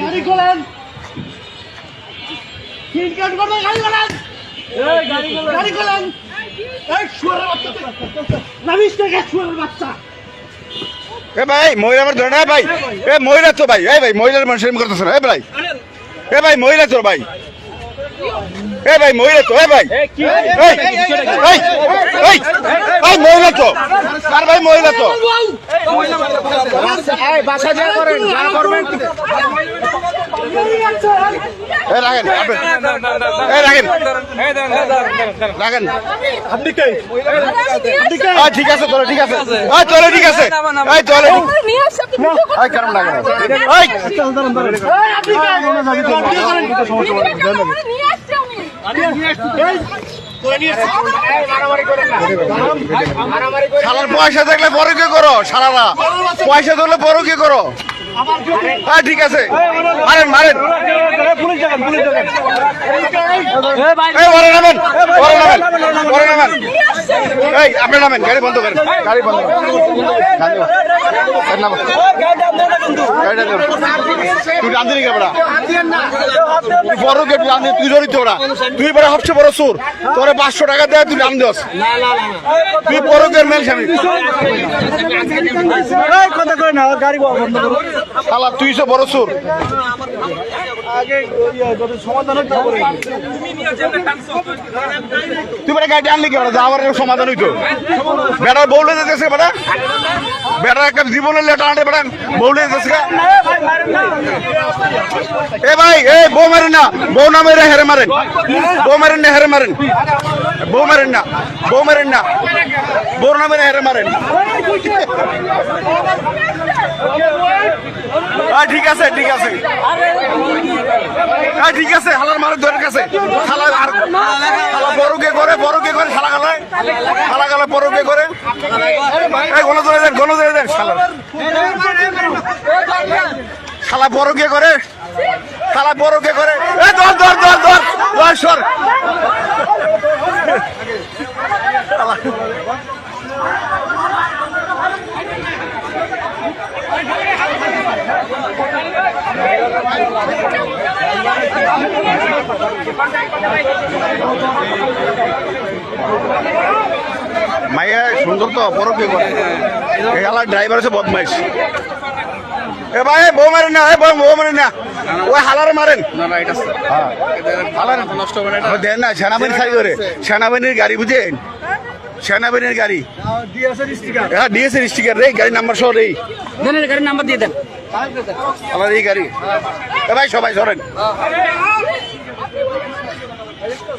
গাড়ি খোলেন। সিনকাট করবে গাড়ি খোলেন। গাড়ি এই ভাই মহিলা আমার ধরে না ভাই। এ মহিলা তো ভাই এ ভাই মহিলার মানুষের করতেছে না এ ভাই। এ ভাই মহিলা তো ভাই। এ ভাই মহিলা তো এ ভাই। এই এই এই এই মহিলা তো। আর ভাই মহিলা তো? এ রাখেন আপনি- এ রাখেন। রাখেন। আপনি ঠিক আছে চলো ঠিক আছে। চলো ঠিক আছে। চলো কেমন লাগে শালার পয়সা থাকলে বড় কি করো শালারা? পয়সা থাকলে বড় কি করো? হ্যাঁ ঠিক আছে। মারেন মারেন। আপনি নামেন গাড়ি বন্ধ করেন গাড়ি বন্ধ করেন। গাড়ি নামো। বড় গেট আমি তুই ধরি ওরা। তুই বড় সবচেয়ে বড় সুর তোরে পাঁচশো টাকা দেয় তুই রান্ধি তুই বড় গেট মেল স্বামী। কথা কয় না গাড়ি বন্ধ করো। শালা, তুই সে বড় সুর তুই বেটা গাড়ি আনলি কেন যাওয়ার সমাধান হইতো। বেটার বউলে যেতেছে বেটা বেটার একটা জীবনের লেটার আনতে বেটা বউলে যেতেছে এ ভাই, এ বউ মারেন না। বউ না মেরে হেরে মারেন। বউ মারেন না, হেরে মারেন। বউ মারেন না, বউ মারেন না। বউ না মেরে হেরে মারেন। ঠিক আছে ঠিক আছে। ঠিক আছে, হালার মারের ধরে কাছে। হালা আর হালা বড় কে করে বড় কে করে শালা গালায় শালা গালা বড় কে করে গণ ধরে দেন গণ ধরে দেন শালা। শালা বড় কে করে। শালা বড় কে করে। এ ধর ধর ধর ধর। সর শালা। মাইয়া সুন্দর তো বড় কে করে? আলার ড্রাইভার আছে বদমাইশ। এ ভাই বউ মারেন না এ বউ বউ মারেন না। ওই হালার মারেন। হ্যাঁ। হালার নষ্ট হবে না দেন না সেনাবাহিনী সাই করে সেনাবাহিনীর গাড়ি বুঝেন? সেনাবাহিনীর গাড়ি। হ্যাঁ দিয়েছে স্টিকার রে গাড়ি নাম্বার সহ রে। গাড়ির নাম্বার দিয়ে দেন। আমার এই গাড়ি। এ ভাই সবাই সরেন